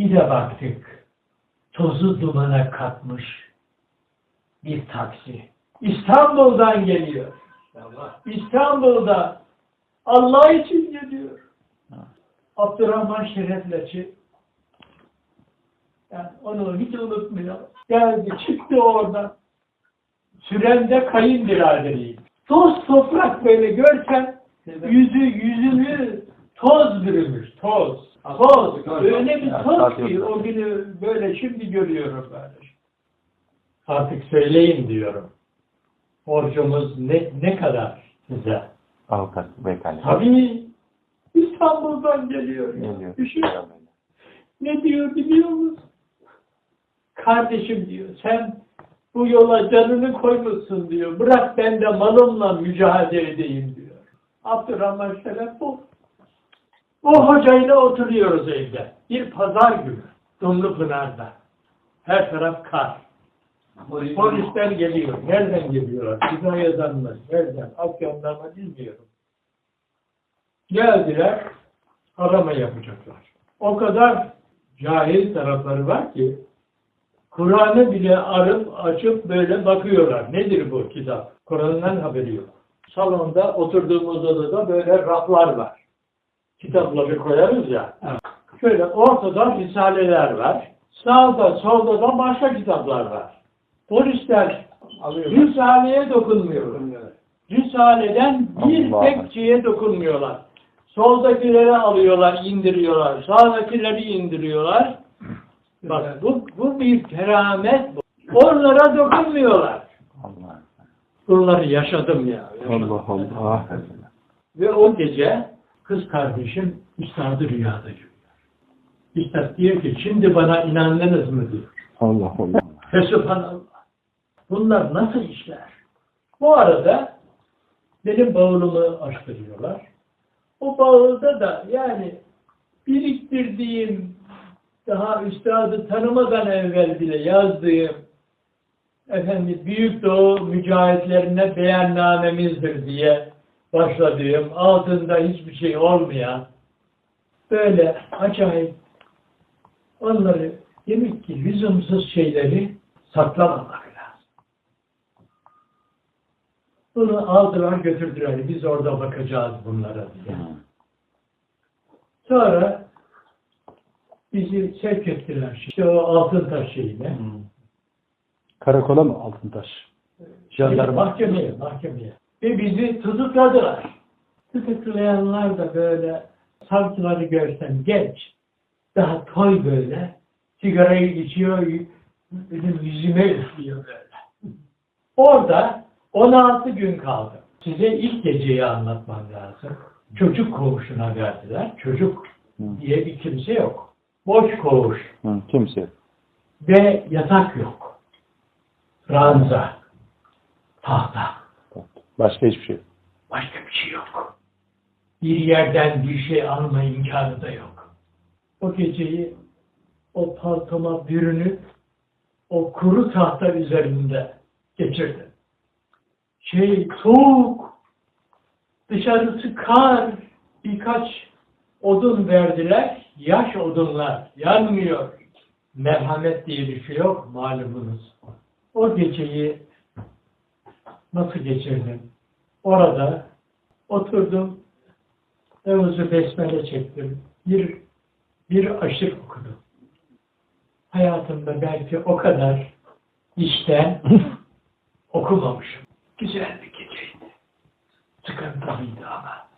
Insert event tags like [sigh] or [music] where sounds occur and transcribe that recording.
Bir de baktık. Tozu dumana katmış bir taksi. İstanbul'dan geliyor. İstanbul'da Allah için geliyor. Abdurrahman Şerefleçi yani onu hiç unutmuyor. Geldi çıktı oradan. Sürende kayınbiraderiyim. Toz toprak böyle görsen yüzü yüzünü toz bürümüş. Toz. Toz. Öyle bir toz ki o günü böyle şimdi görüyorum böyle. Artık söyleyin diyorum. Borcumuz ne, ne kadar size? Avukat beyefendi. Tabii İstanbul'dan geliyor. Geliyor. Düşün. Ne diyor biliyor musun? Kardeşim diyor sen bu yola canını koymuşsun diyor. Bırak ben de malımla mücadele edeyim diyor. Abdurrahman Şeref bu. O hocayla oturuyoruz evde. Bir pazar günü. Dumlupınar'da. Her taraf kar. Polisler geliyor. Nereden geliyorlar? Kütahya'dan mı? Nereden? Afyon'dan mı bilmiyorum. Geldiler. Arama yapacaklar. O kadar cahil tarafları var ki Kur'an'ı bile arıp açıp böyle bakıyorlar. Nedir bu kitap? Kur'an'dan haberi yok. Salonda oturduğumuz odada böyle raflar var. Kitapları koyarız ya. Şöyle ortada risaleler var. Sağda solda da başka kitaplar var. Polisler Risale'ye dokunmuyor. Risale'den bir Allah. tekçiye dokunmuyorlar. Soldakileri alıyorlar, indiriyorlar. Sağdakileri indiriyorlar. Bak bu, bu bir keramet. Onlara dokunmuyorlar. Allah. Bunları yaşadım ya. yaşadım. Allah Allah. Ve o gece kız kardeşim üstadı rüyada görüyor. Üstad diyor ki şimdi bana inandınız mı diyor. Allah Allah. Fesubhanallah. Bunlar nasıl işler? Bu arada benim bavulumu açtırıyorlar. O bavulda da yani biriktirdiğim daha üstadı tanımadan evvel bile yazdığım efendim Büyük Doğu mücahitlerine beyannamemizdir diye başladığım altında hiçbir şey olmayan böyle acayip onları demek ki lüzumsuz şeyleri saklamamak lazım. Bunu aldılar götürdüler. Biz orada bakacağız bunlara diye. Sonra bizi sevk ettiler. İşte o altın taş şeyine. Karakola mı Altıntaş? Jandarma. Mahkemeye, mahkemeye. Ve bizi tutukladılar. Tutuklayanlar da böyle savcıları görsen genç. Daha toy böyle. Sigarayı içiyor, benim yüzüme üflüyor böyle. Orada 16 gün kaldım. Size ilk geceyi anlatmam lazım. Çocuk koğuşuna verdiler. Çocuk diye bir kimse yok. Boş koğuş. Hı, kimse. Ve yatak yok. Ranza. Tahta. Başka hiçbir şey. Başka bir şey yok. Bir yerden bir şey alma imkanı da yok. O geceyi o paltoma bürünüp o kuru tahta üzerinde geçirdim. Şey soğuk, dışarısı kar, birkaç odun verdiler, yaş odunlar, yanmıyor. Merhamet diye bir şey yok malumunuz. O geceyi nasıl geçirdim? Orada oturdum, Evuzu Besmele çektim. Bir, bir aşık okudum. Hayatımda belki o kadar işten [laughs] okumamışım. Güzel bir geceydi. Sıkıntılıydı ama.